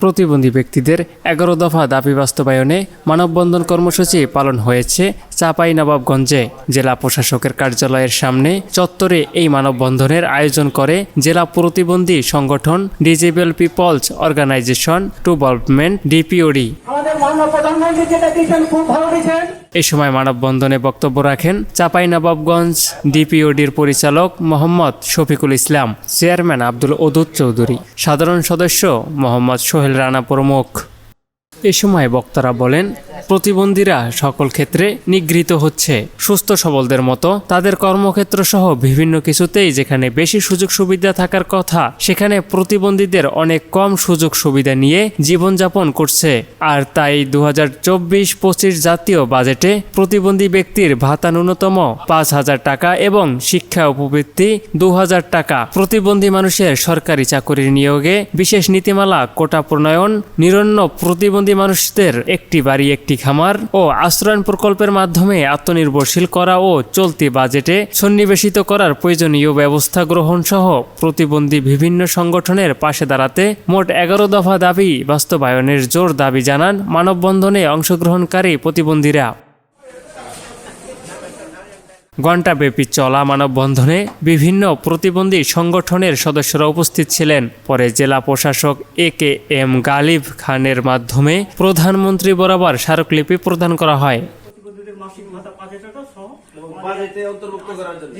প্রতিবন্ধী ব্যক্তিদের এগারো দফা দাবি বাস্তবায়নে মানববন্ধন কর্মসূচি পালন হয়েছে চাপাই নবাবগঞ্জে জেলা প্রশাসকের কার্যালয়ের সামনে চত্বরে এই মানববন্ধনের আয়োজন করে জেলা প্রতিবন্ধী সংগঠন disable peoples organisation development DPOD. এ সময় মানববন্ধনে বক্তব্য রাখেন চাঁপাইনবাবগঞ্জ ডিপিওডির পরিচালক মোহাম্মদ শফিকুল ইসলাম, চেয়ারম্যান আব্দুল ওদুদ চৌধুরী, সাধারণ সদস্য মোহাম্মদ সোহেল রানা প্রমুখ। এ সময় বক্তারা বলেন প্রতিবন্ধীরা সকল ক্ষেত্রে নিগৃহীত হচ্ছে। সুস্থ সবলদের মতো তাদের কর্মক্ষেত্র সহ বিভিন্ন কিছুতেই যেখানে বেশি সুযোগ সুবিধা থাকার কথা, সেখানে প্রতিবন্ধীদের অনেক কম সুযোগ সুবিধা নিয়ে জীবনযাপন করছে। আর তাই দু হাজার চব্বিশ পঁচিশ জাতীয় বাজেটে প্রতিবন্ধী ব্যক্তির ভাতা ন্যূনতম পাঁচ হাজার টাকা এবং শিক্ষা উপবৃত্তি দু হাজার টাকা। প্রতিবন্ধী মানুষের সরকারি চাকরির নিয়োগে বিশেষ নীতিমালা, কোটা প্রণয়ন, নিরন্ন প্রতিবন্ধী মানুষদের একটি বাড়ি, একটি খামার ও আশ্রয়ণ প্রকল্পের মাধ্যমে আত্মনির্ভরশীল করা ও চলতি বাজেটে সন্নিবেশিত করার প্রয়োজনীয় ব্যবস্থা গ্রহণ সহ প্রতিবন্ধী বিভিন্ন সংগঠনের পাশে দাঁড়াতে মোট এগারো দফা দাবি বাস্তবায়নের জোর দাবি জানান মানববন্ধনে অংশগ্রহণকারী প্রতিবন্ধীরা। ঘণ্টাব্যাপী চলা মানববন্ধনে বিভিন্ন প্রতিবন্ধী সংগঠনের সদস্যরা উপস্থিত ছিলেন। পরে জেলা প্রশাসক এ কে এম গালিব খানের মাধ্যমে প্রধানমন্ত্রী বরাবর স্মারকলিপি প্রদান করা হয়। বাজেটে অন্তর্ভুক্ত করার জন্য।